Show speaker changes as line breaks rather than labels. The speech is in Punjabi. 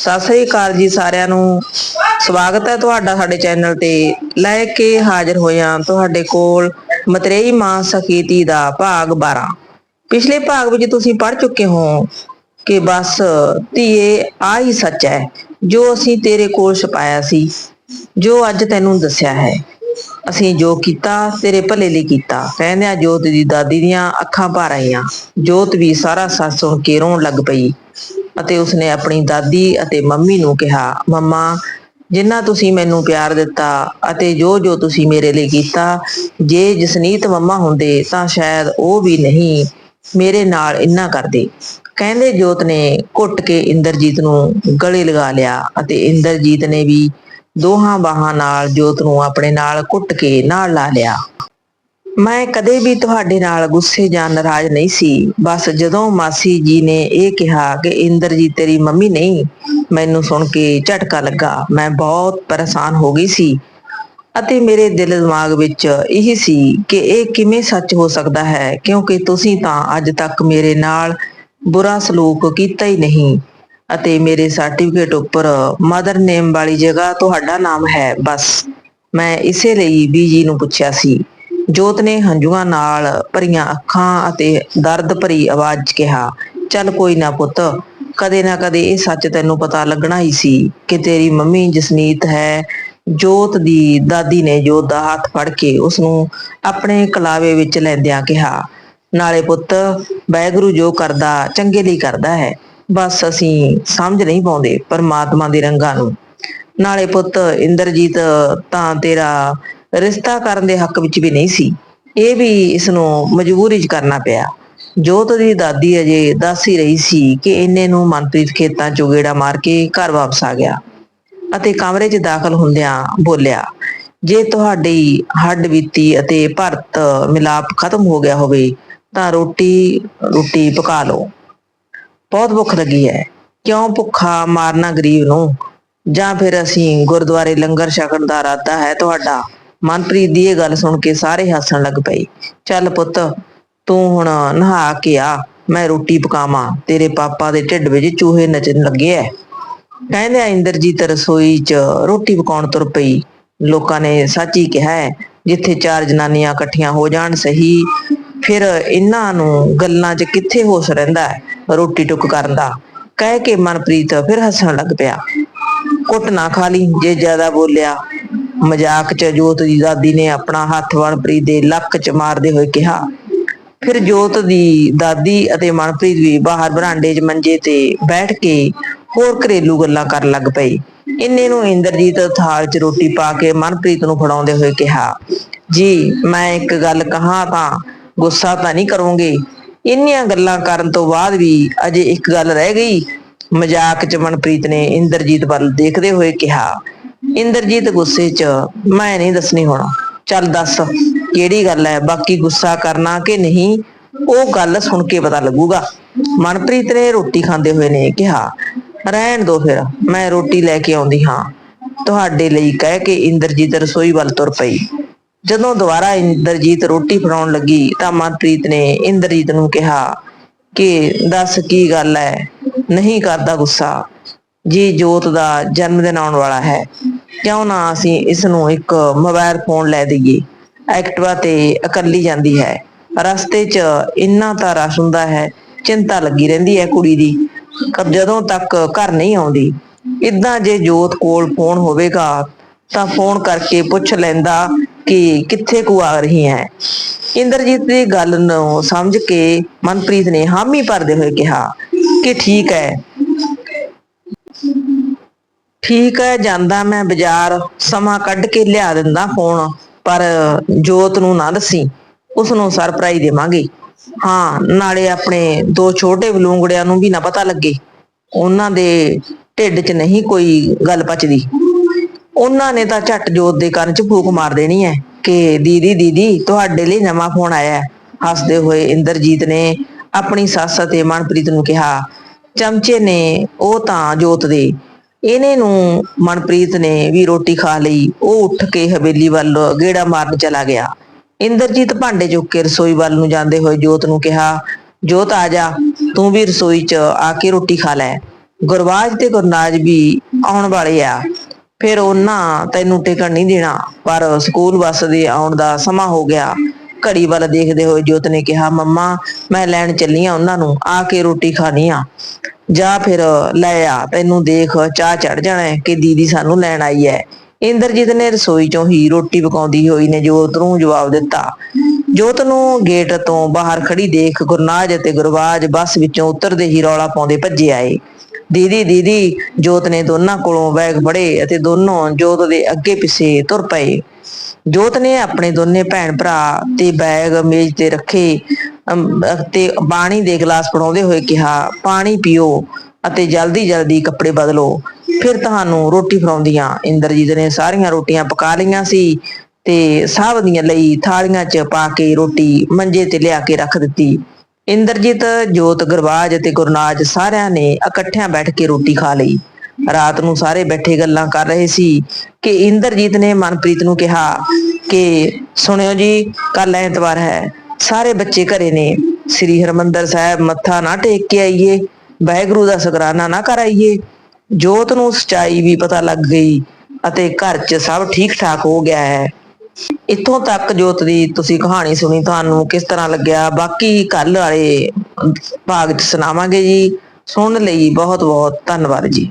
ਸਤਿ ਸ੍ਰੀ ਅਕਾਲ ਜੀ ਸਾਰਿਆਂ ਨੂੰ। ਸਵਾਗਤ ਹੈ ਤੁਹਾਡਾ ਸਾਡੇ ਚੈਨਲ ਤੇ। ਲੈ ਕੇ ਹਾਜ਼ਰ ਹੋਇਆ ਤੁਹਾਡੇ ਕੋਲ ਮਤਰੇਈ ਮਾਂ ਸਖੀਤੀ ਦਾ ਭਾਗ 12 ਪਿਛਲੇ ਭਾਗ ਵਿੱਚ ਤੁਸੀਂ ਪੜ੍ਹ ਚੁੱਕੇ ਹੋ ਕਿ ਬਸ ਧੀਏ, ਆ ਹੀ ਸੱਚ ਹੈ, ਜੋ ਅਸੀਂ ਤੇਰੇ ਕੋਲ ਛਪਾਇਆ ਸੀ, ਜੋ ਅੱਜ ਤੈਨੂੰ ਦੱਸਿਆ ਹੈ। ਅਸੀਂ ਜੋ ਕੀਤਾ, ਤੇਰੇ ਭਲੇ ਲਈ ਕੀਤਾ। ਕਹਿੰਦਿਆਂ ਜੋਤ ਦੀ ਦਾਦੀ ਦੀਆਂ ਅੱਖਾਂ ਭਰ ਆਈਆਂ। ਜੋਤ ਵੀ ਸਾਰਾ ਸੱਸ ਸੁਣ ਕੇ ਰੋਣ ਲੱਗ ਪਈ। ਅਤੇ ਉਸਨੇ ਆਪਣੀ ਦਾਦੀ ਅਤੇ ਮੰਮੀ ਨੂੰ ਕਿਹਾ, ਮੰਮਾ, ਜਿੰਨਾ ਤੁਸੀਂ ਮੈਨੂੰ ਪਿਆਰ ਦਿੱਤਾ ਅਤੇ ਜੋ ਜੋ ਤੁਸੀਂ ਮੇਰੇ ਲਈ ਕੀਤਾ, ਜੇ ਜਸਨੀਤ ਮੰਮਾ ਹੁੰਦੇ ਤਾਂ ਸ਼ਾਇਦ ਉਹ ਵੀ ਨਹੀਂ ਮੇਰੇ ਨਾਲ ਇੰਨਾ ਕਰਦੇ। ਕਹਿੰਦੇ ਜੋਤ ਨੇ ਘੁੱਟ ਕੇ ਇੰਦਰਜੀਤ ਨੂੰ ਗਲੇ ਲਗਾ ਲਿਆ ਅਤੇ ਇੰਦਰਜੀਤ ਨੇ ਵੀ ਦੋਹਾਂ ਬਾਹਾਂ ਨਾਲ ਜੋਤ ਨੂੰ ਆਪਣੇ ਨਾਲ ਘੁੱਟ ਕੇ ਨਾਲ ਲਾ ਲਿਆ। ਮੈਂ ਕਦੇ ਵੀ ਤੁਹਾਡੇ ਨਾਲ ਗੁੱਸੇ ਜਾਂ ਨਾਰਾਜ਼ ਨਹੀਂ ਸੀ। ਬਸ ਜਦੋਂ ਮਾਸੀ ਜੀ ਨੇ ਇਹ ਕਿਹਾ ਕਿ ਇੰਦਰ ਜੀ ਤੇਰੀ ਮੰਮੀ ਨਹੀਂ, ਮੈਨੂੰ ਸੁਣ ਕੇ ਝਟਕਾ ਲੱਗਾ। ਮੈਂ ਬਹੁਤ ਪਰੇਸ਼ਾਨ ਹੋ ਗਈ ਸੀ ਅਤੇ ਮੇਰੇ ਦਿਲ ਦਿਮਾਗ ਵਿੱਚ ਇਹ ਸੀ ਕਿ ਇਹ ਕਿਵੇਂ ਸੱਚ ਹੋ ਸਕਦਾ ਹੈ, ਕਿਉਂਕਿ ਤੁਸੀਂ ਤਾਂ ਅੱਜ ਤੱਕ ਮੇਰੇ ਨਾਲ ਬੁਰਾ ਸਲੂਕ ਕੀਤਾ ਹੀ ਨਹੀਂ ਅਤੇ ਮੇਰੇ ਸਰਟੀਫਿਕੇਟ ਉੱਪਰ ਮਦਰ ਨੇਮ ਵਾਲੀ ਜਗ੍ਹਾ ਤੁਹਾਡਾ ਨਾਮ ਹੈ। ਬਸ ਮੈਂ ਇਸੇ ਲਈ ਬੀਜੀ ਨੂੰ ਪੁੱਛਿਆ ਸੀ। ਜੋਤ ਨੇ ਹੰਝੂਆਂ ਨਾਲ ਭਰੀਆਂ ਅੱਖਾਂ ਅਤੇ ਦਰਦ ਭਰੀ ਆਵਾਜ਼ 'ਚ ਕਿਹਾ, ਚੱਲ ਕੋਈ ਨਾ ਪੁੱਤ, ਕਦੇ ਨਾ ਕਦੇ ਇਹ ਸੱਚ ਤੈਨੂੰ ਪਤਾ ਲੱਗਣਾ ਹੀ ਸੀ ਕਿ ਤੇਰੀ ਮੰਮੀ ਜਸਨੀਤ ਹੈ। ਜੋਤ ਦੀ ਦਾਦੀ ਨੇ ਜੋਤ ਦਾ ਹੱਥ ਫੜ ਕੇ ਉਸ ਨੂੰ ਆਪਣੇ ਕਲਾਵੇ ਵਿੱਚ ਲੈਂਦਿਆਂ ਕਿਹਾ, ਨਾਲੇ ਪੁੱਤ, ਵਾਹਿਗੁਰੂ ਜੋ ਕਰਦਾ, ਚੰਗੇ ਲਈ ਕਰਦਾ ਹੈ। ਬਸ ਅਸੀਂ ਸਮਝ ਨਹੀਂ ਪਾਉਂਦੇ ਪਰਮਾਤਮਾ ਦੇ ਰੰਗਾਂ ਨੂੰ। ਨਾਲੇ ਪੁੱਤ, ਇੰਦਰਜੀਤ, ਤਾਂ ਤੇਰਾ ਰਿਸ਼ਤਾ ਕਰਨ ਦੇ ਹੱਕ ਵਿੱਚ ਵੀ ਨਹੀਂ ਸੀ। ਇਹ ਵੀ ਇਸ ਨੂੰ ਮਜਬੂਰੀ 'ਚ ਕਰਨਾ ਪਿਆ। ਜੋਤ ਦੀ ਦਾਦੀ ਅਜੇ ਦੱਸ ਹੀ ਰਹੀ ਸੀ ਕਿ ਇਹਨੇ ਨੂੰ ਮਨਪ੍ਰੀਤ ਖੇਤਾਂ 'ਚੋਂ ਗੇੜਾ ਮਾਰ ਕੇ ਘਰ ਵਾਪਸ ਆ ਗਿਆ ਅਤੇ ਕਮਰੇ 'ਚ ਦਾਖਲ ਹੁੰਦਿਆਂ ਬੋਲਿਆ, ਜੇ ਤੁਹਾਡੀ ਹੱਡ ਬੀਤੀ ਅਤੇ ਭਰਤ ਮਿਲਾਪ ਖਤਮ ਹੋ ਗਿਆ ਹੋਵੇ ਤਾਂ ਰੋਟੀ ਰੋਟੀ ਪਕਾ ਲਓ। ਬਹੁਤ ਭੁੱਖ ਲੱਗੀ ਹੈ। ਕਿਉਂ ਭੁੱਖਾ ਮਾਰਨਾ ਗਰੀਬ ਨੂੰ? ਜਾਂ ਫਿਰ ਅਸੀਂ ਗੁਰਦੁਆਰੇ ਲੰਗਰ ਛਕਣ ਦਾ ਇਰਾਦਾ ਹੈ ਤੁਹਾਡਾ? ਮਨਪ੍ਰੀਤ ਦੀ ਇਹ ਗੱਲ ਸੁਣ ਕੇ ਸਾਰੇ ਹੱਸਣ ਲੱਗ ਪਏ। ਚੱਲ ਪੁੱਤ, ਤੂੰ ਹੁਣ ਨਹਾ ਕੇ ਆ, ਮੈਂ ਰੋਟੀ ਪਕਾਵਾਂ। ਤੇਰੇ ਪਾਪਾ ਦੇ ਢਿੱਡ ਵਿੱਚ ਚੂਹੇ ਨਚਣ ਲੱਗੇ ਐ। ਕਹਿੰਦੇ ਇੰਦਰਜੀਤ ਰਸੋਈ 'ਚ ਰੋਟੀ ਪਕਾਉਣ ਤੁਰ ਪਈ। ਲੋਕਾਂ ਨੇ ਸੱਚ ਹੀ ਕਿਹਾ ਹੈ ਜਿੱਥੇ ਚਾਰ ਜਨਾਨੀਆਂ ਇਕੱਠੀਆਂ ਹੋ ਜਾਣ ਸਹੀ, ਫਿਰ ਇਹਨਾਂ ਨੂੰ ਗੱਲਾਂ 'ਚ ਕਿੱਥੇ ਹੋਸ਼ ਰਹਿੰਦਾ ਹੈ ਰੋਟੀ ਟੁੱਕ ਕਰਨ ਦਾ। ਕਹਿ ਕੇ ਮਨਪ੍ਰੀਤ ਫਿਰ ਹੱਸਣ ਲੱਗ ਪਿਆ। ਕੁੱਟ ਨਾ ਖਾ ਲਈ, ਜੇ ਜ਼ਿਆਦਾ ਬੋਲਿਆ ਮਜ਼ਾਕ 'ਚ ਜੋਤ ਦੀ ਦਾਦੀ ਨੇ ਆਪਣਾ ਹੱਥ ਮਨਪ੍ਰੀਤ ਦੇ ਲੱਕ 'ਚ ਮਾਰਦੇ ਹੋਏ ਕਿਹਾ। ਫਿਰ ਜੋਤ ਦੀ ਦਾਦੀ ਅਤੇ ਮਨਪ੍ਰੀਤ ਵੀ ਬਾਹਰ ਬਰਾਂਡੇ 'ਚ ਮੰਜੇ ਤੇ ਬੈਠ ਕੇ ਹੋਰ ਘਰੇਲੂ ਗੱਲਾਂ ਕਰਨ ਲੱਗ ਪਏ। ਇੰਨੇ ਨੂੰ ਇੰਦਰਜੀਤ ਥਾਲ 'ਚ ਰੋਟੀ ਪਾ ਕੇ ਮਨਪ੍ਰੀਤ ਨੂੰ ਫੜਾਉਂਦੇ ਹੋਏ ਕਿਹਾ, ਜੀ, ਮੈਂ ਇੱਕ ਗੱਲ ਕਹਾਂ ਤਾਂ ਗੁੱਸਾ ਤਾਂ ਨਹੀਂ ਕਰੋਗੇ। ਇੰਨੀਆਂ ਗੱਲਾਂ ਕਰਨ ਤੋਂ ਬਾਅਦ ਵੀ ਅਜੇ ਇੱਕ ਗੱਲ ਰਹਿ ਗਈ। ਮਜ਼ਾਕ 'ਚ ਮਨਪ੍ਰੀਤ ਨੇ ਇੰਦਰਜੀਤ ਵੱਲ ਦੇਖਦੇ ਹੋਏ ਕਿਹਾ ਇੰਦਰਜੀਤ ਗੁੱਸੇ 'ਚ, ਮੈਂ ਨਹੀਂ ਦੱਸਣੀ ਹੋਣਾ। ਚੱਲ ਦੱਸ, ਕਿਹੜੀ ਗੱਲ ਹੈ ਬਾਕੀ ਗੁੱਸਾ ਕਰਨਾ ਕਿ ਨਹੀਂ, ਉਹ ਗੱਲ ਸੁਣ ਕੇ ਪਤਾ ਲੱਗੂਗਾ। ਮਨਪ੍ਰੀਤ ਨੇ ਰੋਟੀ ਖਾਂਦੇ ਹੋਏ ਨੇ ਕਿਹਾ, ਰਹਿਣ ਦੋ ਫਿਰ, ਮੈਂ ਰੋਟੀ ਲੈ ਕੇ ਆਉਂਦੀ ਹਾਂ। ਤੁਹਾਡੇ ਲਈ ਕਹਿ ਕੇ ਇੰਦਰਜੀਤ ਰਸੋਈ ਵੱਲ ਤੁਰ ਪਈ। ਜਦੋਂ ਦੁਬਾਰਾ ਇੰਦਰਜੀਤ ਰੋਟੀ ਫੜਾਉਣ ਲੱਗੀ, ਤਾਂ ਮਨਪ੍ਰੀਤ ਨੇ ਇੰਦਰਜੀਤ ਨੂੰ ਕਿਹਾ ਕਿ, ਦੱਸ ਕੀ ਗੱਲ ਹੈ ਨਹੀਂ ਕਰਦਾ ਗੁੱਸਾ। ਜੀ ਜੋਤ ਦਾ ਜਨਮ ਦਿਨ ਆਉਣ ਵਾਲਾ ਹੈ। ਕਿਉਂ ਨਾ ਅਸੀਂ ਇਸ ਨੂੰ ਇੱਕ ਮੋਬਾਈਲ ਫੋਨ ਲੈ ਦਈਏ? ਐਕਟਿਵਾ ਤੇ ਇਕੱਲੀ ਜਾਂਦੀ ਹੈ। ਰਸਤੇ 'ਚ ਇੰਨਾ ਤਾਂ ਰਸ਼ ਹੁੰਦਾ ਹੈ, ਚਿੰਤਾ ਲੱਗੀ ਰਹਿੰਦੀ ਹੈ ਕੁੜੀ ਦੀ। ਕਦ ਜਦੋਂ ਤੱਕ ਘਰ ਨਹੀਂ ਆਉਂਦੀ ਇਦਾਂ ਜੇ ਜੋਤ ਕੋਲ ਫੋਨ ਹੋਵੇਗਾ, ਤਾਂ ਫੋਨ ਕਰਕੇ ਪੁੱਛ ਲੈਂਦਾ ਕਿ ਕਿੱਥੇ ਕੁ ਆ ਰਹੀ ਹੈ। ਇੰਦਰਜੀਤ ਦੀ ਗੱਲ ਨੂੰ ਸਮਝ ਕੇ ਮਨਪ੍ਰੀਤ ਨੇ ਹਾਮੀ ਭਰਦੇ ਹੋਏ ਕਿਹਾ ਕਿ ਠੀਕ ਹੈ ਠੀਕ ਹੈ, ਜਾਂਦਾ ਮੈਂ ਬਾਜ਼ਾਰ, ਸਮਾਂ ਕੱਢ ਕੇ ਲਿਆ ਦਿੰਦਾ ਫੋਨ ਪਰ ਜੋਤ ਨੂੰ ਨਾ ਦੱਸੀ। ਉਸ ਨੂੰ ਸਰਪ੍ਰਾਈਜ਼ ਦੇਵਾਂਗੇ। ਹਾਂ, ਨਾਲੇ ਆਪਣੇ ਦੋ ਛੋਟੇ ਬਲੂੰਗੜਿਆਂ ਨੂੰ ਵੀ ਨਾ ਪਤਾ ਲੱਗੇ। ਉਹਨਾਂ ਦੇ ਢਿੱਡ 'ਚ ਨਹੀਂ ਕੋਈ ਗੱਲ ਪਚਦੀ। ਉਹਨਾਂ ਨੇ ਤਾਂ ਝੱਟ ਜੋਤ ਦੇ ਕੰਨ 'ਚ ਫੂਕ ਮਾਰ ਦੇਣੀ ਹੈ ਕਿ, ਦੀਦੀ ਦੀਦੀ, ਤੁਹਾਡੇ ਲਈ ਨਵਾਂ ਫੋਨ ਆਇਆ ਹੈ। ਹੱਸਦੇ ਹੋਏ ਇੰਦਰਜੀਤ ਨੇ ਆਪਣੀ ਸੱਸ ਅਤੇ ਮਨਪ੍ਰੀਤ ਨੂੰ ਕਿਹਾ, ਚਮਚੇ ਨੇ ਉਹ ਤਾਂ ਜੋਤ ਦੇ। ਇਹਨੇ ਨੂੰ ਮਨਪ੍ਰੀਤ ਨੇ ਵੀ ਰੋਟੀ ਖਾ ਲਈ। ਉਹ ਉੱਠ ਕੇ ਹਵੇਲੀ ਵੱਲ ਗੇੜਾ ਮਾਰਨ ਚਲਾ ਗਿਆ। ਇੰਦਰਜੀਤ ਭਾਂਡੇ ਚੁੱਕ ਕੇ ਰਸੋਈ ਵੱਲ ਨੂੰ ਜਾਂਦੇ ਹੋਏ ਜੋਤ ਨੂੰ ਕਿਹਾ, ਜੋਤ ਆ ਜਾ, ਤੂੰ ਵੀ ਰਸੋਈ 'ਚ ਆ ਕੇ ਰੋਟੀ ਖਾ ਲੈ। ਗੁਰਬਾਜ ਤੇ ਗੁਰਨਾਜ ਵੀ ਆਉਣ ਵਾਲੇ ਆ। ਫਿਰ ਉਹਨਾਂ ਤੈਨੂੰ ਟਿਕਣ ਨਹੀਂ ਦੇਣਾ, ਪਰ ਸਕੂਲ ਬੱਸ ਦੇ ਆਉਣ ਦਾ ਸਮਾਂ ਹੋ ਗਿਆ। ਘੜੀ ਵੱਲ ਦੇਖਦੇ ਹੋਏ ਜੋਤ ਨੇ ਕਿਹਾ, ਮੰਮਾ, ਮੈਂ ਲੈਣ ਚੱਲੀ ਆ ਉਹਨਾਂ ਨੂੰ, ਆ ਕੇ ਰੋਟੀ ਖਾਣੀ ਆ। ਜਾ ਫਿਰ ਲੈ ਆ, ਤੈਨੂੰ ਦੇਖ, ਚਾਹ ਚੜ ਜਾਣਾ ਹੈ ਕਿ ਦੀਦੀ ਸਾਨੂੰ ਲੈਣ ਆਈ ਹੈ। ਇੰਦਰਜੀਤ ਨੇ ਰਸੋਈ ਚੋਂ ਹੀ ਰੋਟੀ ਪਕਾਉਂਦੀ ਹੋਈ ਨੇ ਜੋਤ ਨੂੰ ਜਵਾਬ ਦਿੱਤਾ। ਜੋਤ ਨੂੰ ਗੇਟ ਤੋਂ ਬਾਹਰ ਖੜੀ ਦੇਖ ਗੁਰਨਾਜ ਅਤੇ ਗੁਰਬਾਜ ਬੱਸ ਵਿੱਚੋਂ ਉਤਰਦੇ ਹੀ ਰੌਲਾ ਪਾਉਂਦੇ ਭੱਜੇ ਆਏ। ਦੀਦੀ ਦੀਦੀ, ਜੋਤ ਨੇ ਦੋਨਾਂ ਕੋਲੋਂ ਬੈਗ ਫੜੇ ਅਤੇ ਦੋਨੋਂ ਜੋਤ ਦੇ ਅੱਗੇ ਪਿੱਛੇ ਤੁਰ ਪਏ। ਜੋਤ ਨੇ ਆਪਣੇ ਦੋਨੇ ਭੈਣ ਭਰਾ ਤੇ ਬੈਗ, ਮੇਜ਼ ਤੇ ਰੱਖੇ ਤੇ ਪਾਣੀ ਦੇ ਗਲਾਸ ਫੜਾਉਂਦੇ ਹੋਏ ਕਿਹਾ, ਪਾਣੀ ਪੀਓ ਅਤੇ ਜਲਦੀ ਜਲਦੀ ਕੱਪੜੇ ਬਦਲੋ। ਫਿਰ ਤੁਹਾਨੂੰ ਰੋਟੀ ਫੜਾਉਂਦੀਆਂ ਇੰਦਰਜੀਤ ਨੇ ਸਾਰੀਆਂ ਰੋਟੀਆਂ ਪਕਾ ਲਈਆਂ ਸੀ ਤੇ ਸਭ ਦੀਆਂ ਲਈ ਥਾਲੀਆਂ 'ਚ ਪਾ ਕੇ ਰੋਟੀ ਮੰਜੇ ਤੇ ਲਿਆ ਕੇ ਰੱਖ ਦਿੱਤੀ। ਇੰਦਰਜੀਤ, ਜੋਤ, ਗੁਰਬਾਜ ਅਤੇ ਗੁਰਨਾਜ ਸਾਰਿਆਂ ਨੇ ਇਕੱਠਿਆਂ ਬੈਠ ਕੇ ਰੋਟੀ ਖਾ ਲਈ। ਰਾਤ ਨੂੰ ਸਾਰੇ ਬੈਠੇ ਗੱਲਾਂ ਕਰ ਰਹੇ ਸੀ ਕਿ ਇੰਦਰਜੀਤ ਨੇ ਮਨਪ੍ਰੀਤ ਨੂੰ ਕਿਹਾ ਕਿ ਸੁਣਿਓ ਜੀ ਕੱਲ ਐਤਵਾਰ ਹੈ, ਸਾਰੇ ਬੱਚੇ ਘਰੇ ਨੇ, ਸ੍ਰੀ ਹਰਮੰਦਰ ਸਾਹਿਬ ਮੱਥਾ ਨਾ ਟੇਕ ਕੇ ਆਈਏ, ਵਾਹਿਗੁਰੂ ਦਾ ਸ਼ੁਕਰਾਨਾ ਨਾ ਕਰਾਈਏ ਜੋਤ ਨੂੰ ਸਚਾਈ ਵੀ ਪਤਾ ਲੱਗ ਗਈ ਅਤੇ ਘਰ 'ਚ ਸਭ ਠੀਕ ਠਾਕ ਹੋ ਗਿਆ ਹੈ। ਇੱਥੋਂ ਤੱਕ ਜੋਤ ਦੀ ਤੁਸੀਂ ਕਹਾਣੀ ਸੁਣੀ, ਤੁਹਾਨੂੰ ਕਿਸ ਤਰ੍ਹਾਂ ਲੱਗਿਆ? ਬਾਕੀ ਕੱਲ ਵਾਲੇ ਭਾਗ 'ਚ ਸੁਣਾਵਾਂਗੇ ਜੀ। ਸੁਣਨ ਲਈ ਬਹੁਤ ਬਹੁਤ ਧੰਨਵਾਦ ਜੀ।